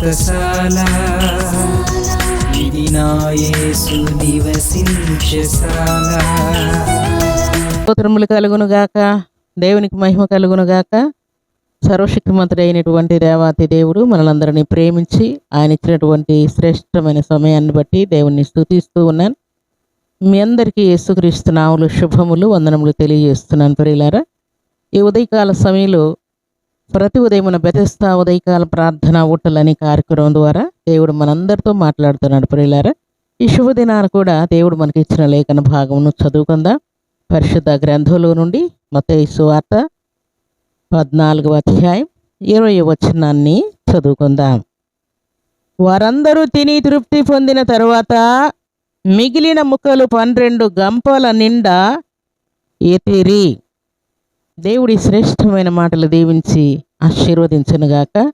వ్రతశాల ఇది నివసించశాల స్తోత్రములు కలుగును గాక. దేవునికి మహిమ కలుగునుగాక సర్వశక్తిమంతుడు అయినటువంటి దేవాతి దేవుడు మనలందరినీ ప్రేమించి ఆయన ఇచ్చినటువంటి శ్రేష్టమైన సమయాన్ని బట్టి దేవుణ్ణి స్థుతిస్తూ ఉన్నాను. మీ అందరికీ యేసుక్రీస్తు నాములు శుభములు వందనములు తెలియజేస్తున్నాను ప్రియులారా. ఈ ఉదయకాల సమయంలో ప్రతి ఉదయమున బెతస్తా ఉదయకాల ప్రార్థన ఊటలని కార్యక్రమం ద్వారా దేవుడు మనందరితో మాట్లాడుతున్నాడు ప్రియులారా. ఈ శుభదినాన కూడా దేవుడు మనకి ఇచ్చిన లేఖన భాగమును చదువుకుందాం. పరిశుద్ధ గ్రంథంలో నుండి మత్తయి సువార్త పద్నాలుగవ అధ్యాయం ఇరవై వచనాన్ని చదువుకుందాం. వారందరూ తిని తృప్తి పొందిన తరువాత మిగిలిన ముక్కలు పన్నెండు గంపల నిండా ఎతిరి. దేవుడి శ్రేష్టమైన మాటలు దీవించి ఆశీర్వదించనుగాక.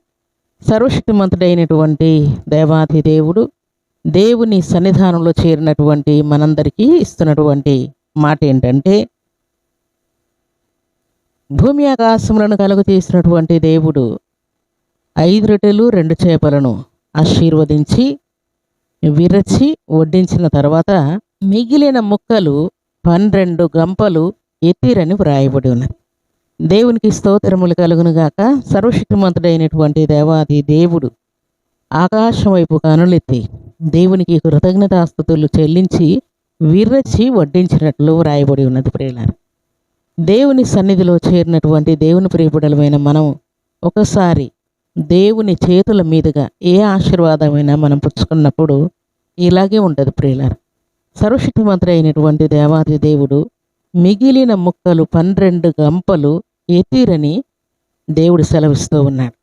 సర్వశక్తిమంతుడైనటువంటి దేవాది దేవుడు దేవుని సన్నిధానంలో చేరినటువంటి మనందరికీ ఇస్తున్నటువంటి మాట ఏంటంటే భూమి ఆకాశములను కలుగు చేసినటువంటి దేవుడు ఐదు రొట్టెలు రెండు చేపలను ఆశీర్వదించి విరచి వడ్డించిన తర్వాత మిగిలిన ముక్కలు పన్నెండు గంపలు ఎత్తిరని వ్రాయబడి ఉన్నది. దేవునికి స్తోత్రములు కలుగునుగాక సర్వశక్తిమంతుడైనటువంటి దేవాది దేవుడు ఆకాశం వైపు కనులెత్తి దేవునికి కృతజ్ఞతాస్థుతులు చెల్లించి విర్రచి వడ్డించినట్లు వ్రాయబడి ఉన్నది ప్రియులారు. దేవుని సన్నిధిలో చేరినటువంటి దేవుని ప్రియపుడలమైన మనం ఒకసారి దేవుని చేతుల మీదుగా ఏ ఆశీర్వాదమైనా మనం పుచ్చుకున్నప్పుడు ఇలాగే ఉంటుంది ప్రియులారు. సర్వశక్తిమంతుడు అయినటువంటి దేవాది దేవుడు మిగిలిన ముక్కలు పన్నెండు గంపలు ఎత్తిరని దేవుడు సెలవిస్తూ ఉన్నాడు.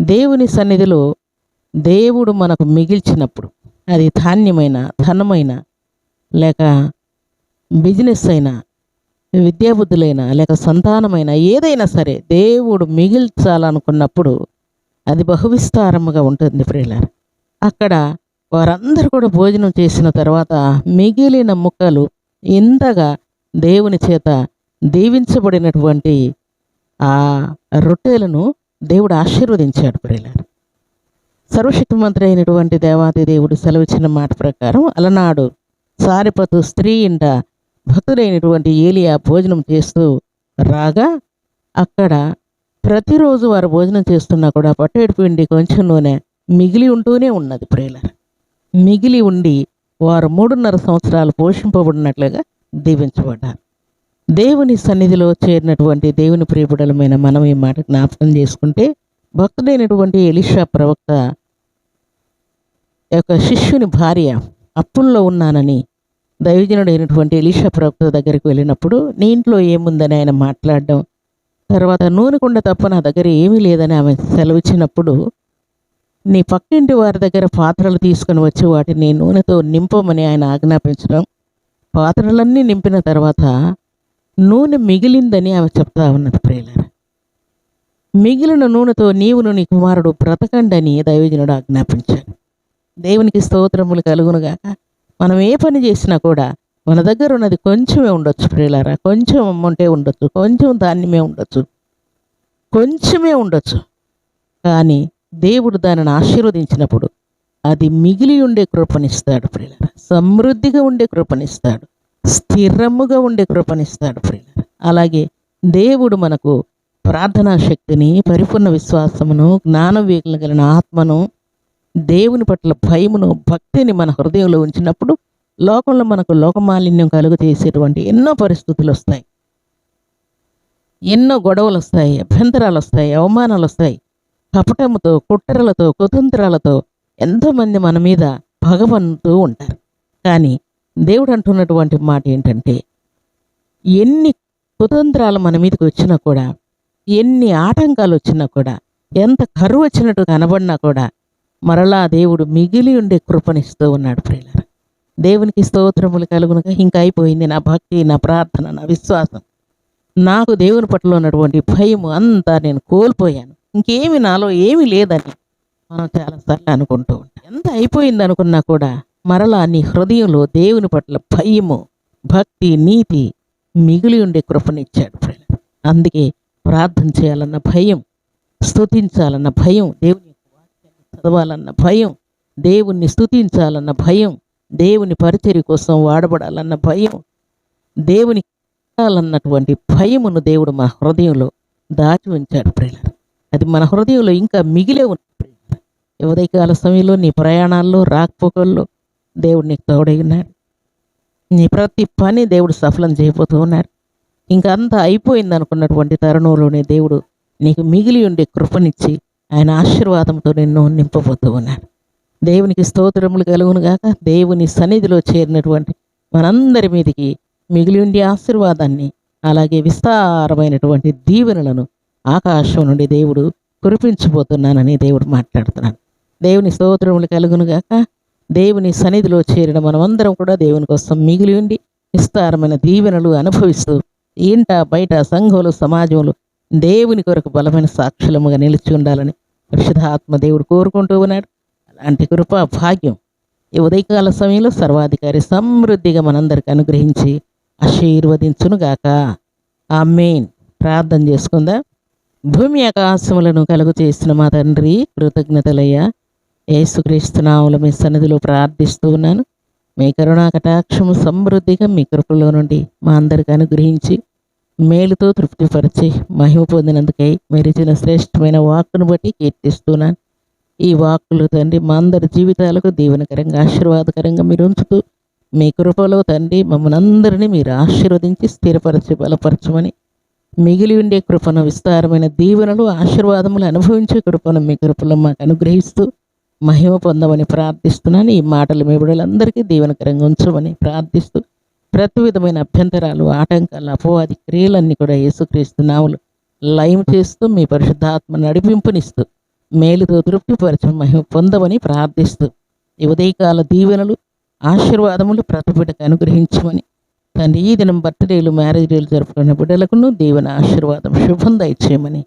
దేవుని సన్నిధిలో దేవుడు మనకు మిగిల్చినప్పుడు అది ధాన్యమైన ధనమైన లేక బిజినెస్ అయినా విద్యాబుద్ధులైనా లేక సంతానమైన ఏదైనా సరే దేవుడు మిగిల్చాలనుకున్నప్పుడు అది బహువిస్తారముగా ఉంటుంది ప్రియులారు. అక్కడ వారందరూ కూడా భోజనం చేసిన తర్వాత మిగిలిన ముక్కలు ఇంతగా దేవుని చేత దీవించబడినటువంటి ఆ రొట్టెలను దేవుడు ఆశీర్వదించాడు ప్రియులారు. సర్వశక్తిమంతుడు అయినటువంటి దేవాది దేవుడు సెలవిచ్చిన మాట ప్రకారం అలనాడు సారిపతు స్త్రీ ఇంట భక్తుడైనటువంటి ఏలియా భోజనం చేస్తూ రాగా అక్కడ ప్రతిరోజు వారు భోజనం చేస్తున్నా కూడా పట్టేడు పిండి కొంచెం నూనె మిగిలి ఉంటూనే ఉన్నది ప్రియులారు. మిగిలి ఉండి వారు మూడున్నర సంవత్సరాలు పోషింపబడినట్లుగా దీవించబడ్డారు. దేవుని సన్నిధిలో చేరినటువంటి దేవుని ప్రియబుడలమైన మనం ఈ మాట జ్ఞాపకం చేసుకుంటే భక్తుడైనటువంటి ఎలిషా ప్రవక్త యొక్క శిష్యుని భార్య అప్పుల్లో ఉన్నానని దైవజనుడైనటువంటి ఎలిషా ప్రవక్త దగ్గరికి వెళ్ళినప్పుడు నీ ఇంట్లో ఏముందని ఆయన మాట్లాడడం తర్వాత నూనె కుండ తప్ప నా దగ్గర ఏమీ లేదని ఆమె సెలవిచ్చినప్పుడు నీ పక్కింటి వారి దగ్గర పాత్రలు తీసుకొని వచ్చి వాటిని నూనెతో నింపమని ఆయన ఆజ్ఞాపించడం పాత్రలన్నీ నింపిన తర్వాత నూనె మిగిలిందని ఆమె చెప్తా ఉన్నది ప్రియులారా. మిగిలిన నూనెతో నీవును నీ కుమారుడు బ్రతకండని దైవజనుడు ఆజ్ఞాపించాడు. దేవునికి స్తోత్రములు కలుగునుగాక మనం ఏ పని చేసినా కూడా మన దగ్గర ఉన్నది కొంచెమే ఉండొచ్చు ప్రియులారా. కొంచెం ఉంటే ఉండొచ్చు. కొంచెం ధాన్యమే ఉండొచ్చు. కొంచెమే ఉండొచ్చు. కానీ దేవుడు దానిని ఆశీర్వదించినప్పుడు అది మిగిలి ఉండే కృపనిస్తాడు ప్రియులారా. సమృద్ధిగా ఉండే కృపనిస్తాడు. స్థిరముగా ఉండే కృపనిస్తాడు ప్రియుల అలాగే దేవుడు మనకు ప్రార్థనా శక్తిని పరిపూర్ణ విశ్వాసమును జ్ఞాన వివేకం కలిగిన ఆత్మను దేవుని పట్ల భయమును భక్తిని మన హృదయంలో ఉంచినప్పుడు లోకంలో మనకు లోకమాలిన్యం కలుగు చేసేటువంటి ఎన్నో పరిస్థితులు వస్తాయి. ఎన్నో గొడవలు వస్తాయి అభ్యంతరాలు వస్తాయి అవమానాలు వస్తాయి. కపటముతో కుట్రలతో కుతంత్రాలతో ఎంతోమంది మన మీద పగవంతూ ఉంటారు. కానీ దేవుడు అంటున్నటువంటి మాట ఏంటంటే ఎన్ని కుతంత్రాలు మన మీదకి వచ్చినా కూడా ఎన్ని ఆటంకాలు వచ్చినా కూడా ఎంత కరువు వచ్చినట్టు కనబడినా కూడా మరలా దేవుడు మిగిలి ఉండే కృపనిస్తూ ఉన్నాడు ప్రియులారా. దేవునికి స్తోత్రములు కలుగునక ఇంకా అయిపోయింది నా భక్తి నా ప్రార్థన నా విశ్వాసం. నాకు దేవుని పట్ల ఉన్నటువంటి భయం అంతా నేను కోల్పోయాను. ఇంకేమి నాలో ఏమీ లేదని మనం చాలాసార్లు అనుకుంటూ ఉంటాం. ఎంత అయిపోయింది అనుకున్నా కూడా మరలా నీ హృదయంలో దేవుని పట్ల భయము భక్తి నీతి మిగిలి ఉండే కృపనిచ్చాడు ఫ్రెండ్ అందుకే ప్రార్థన చేయాలన్న భయం స్తుతించాలన్న భయం దేవుని వాక్యాన్ని చదవాలన్న భయం దేవుణ్ణి స్తుతించాలన్న భయం దేవుని పరిచర్య కోసం వాడబడాలన్న భయం దేవుని అన్నటువంటి భయమును దేవుడు మన హృదయంలో దాచి ఉంచాడు ప్రియులారా అది మన హృదయంలో ఇంకా మిగిలే ఉంది ప్రియులారా. ఉదయకాల సమయంలో నీ ప్రయాణాల్లో రాకపోకల్లో దేవుడు నీకు తోడై ఉన్నాడు నీ ప్రతి పని దేవుడు సఫలం చేయబోతూ ఉన్నాడు. ఇంకంతా అంతా అయిపోయింది అనుకున్నటువంటి తరుణంలోనే దేవుడు నీకు మిగిలి ఉండే కృపనిచ్చి ఆయన ఆశీర్వాదంతో నిన్ను నింపబోతూ ఉన్నాడు. దేవునికి స్తోత్రములు కలుగును గాక దేవుని సన్నిధిలో చేరినటువంటి మనందరి మీదికి మిగిలి ఉండే ఆశీర్వాదాన్ని అలాగే విస్తారమైనటువంటి దీవెనలను ఆకాశం నుండి దేవుడు కురిపించబోతున్నానని దేవుడు మాట్లాడుతున్నాడు. దేవుని స్తోత్రములు కలుగును గాక దేవుని సన్నిధిలో చేరిన మనమందరం కూడా దేవుని కోసం మిగిలి ఉండి విస్తారమైన దీవెనలు అనుభవిస్తూ ఇంట బయట సంఘంలో సమాజంలో దేవుని కొరకు బలమైన సాక్షులముగా నిలిచి ఉండాలని పరిశుధాత్మ దేవుడు కోరుకుంటూ ఉన్నాడు. అలాంటి కృప భాగ్యం ఈ ఉదయకాల సమయంలో సర్వాధికారి సమృద్ధిగా మనందరికి అనుగ్రహించి ఆశీర్వదించునుగాక. ఆ మెయిన్ ప్రార్థన చేసుకుందా. భూమి ఆకాశములను కలుగు చేసిన మా తండ్రి కృతజ్ఞతలయ్యా. ఏసుక్రీస్తునావుల మీ సన్నిధిలో ప్రార్థిస్తూ ఉన్నాను. మీ కరుణా కటాక్షము సమృద్ధిగా మీ కృపలో నుండి మా అందరికి అనుగ్రహించి మేలుతో తృప్తిపరిచి మహిమ పొందినందుకై మీరు ఇచ్చిన శ్రేష్టమైన వాక్కును బట్టి కీర్తిస్తున్నాను. ఈ వాక్కులు తండ్రి మా అందరి జీవితాలకు దీవెనకరంగా ఆశీర్వాదకరంగా మీరు ఉంచుతూ మీ కృపలో తండ్రి మమ్మల్ని అందరినీ మీరు ఆశీర్వదించి స్థిరపరచి బలపరచమని మిగిలి ఉండే కృపను విస్తారమైన దీవెనలు ఆశీర్వాదములు అనుభవించే కృపను మీ కృపలో మాకు అనుగ్రహిస్తూ మహిమ పొందమని ప్రార్థిస్తున్నాను. ఈ మాటలు మీ బిడ్డలందరికీ దీవెనకరంగా ఉంచమని ప్రార్థిస్తూ ప్రతి విధమైన అభ్యంతరాలు ఆటంకాలు అపవాది క్రియలన్నీ కూడా యేసుక్రీస్తు నావులు లయం చేస్తూ మీ పరిశుద్ధాత్మ నడిపింపునిస్తూ మేలుతో తృప్తిపరచు మహిమ పొందమని ప్రార్థిస్తూ ఈ ఉదయకాల దీవెనలు ఆశీర్వాదములు ప్రతి బిడ్డకు అనుగ్రహించమని తండ్రి ఈ దినం బర్త్డేలు మ్యారేజ్ డేలు జరుపుకున్న బిడ్డలకును దీవెన ఆశీర్వాదం శుభం దయచేయమని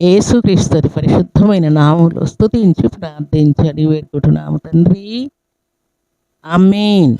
ఏసుక్రీస్తుని పరిశుద్ధమైన నామంలో స్తుతించి ప్రార్థించి అడిగి వేడుకుంటున్నాము తండ్రి. ఆమేన్.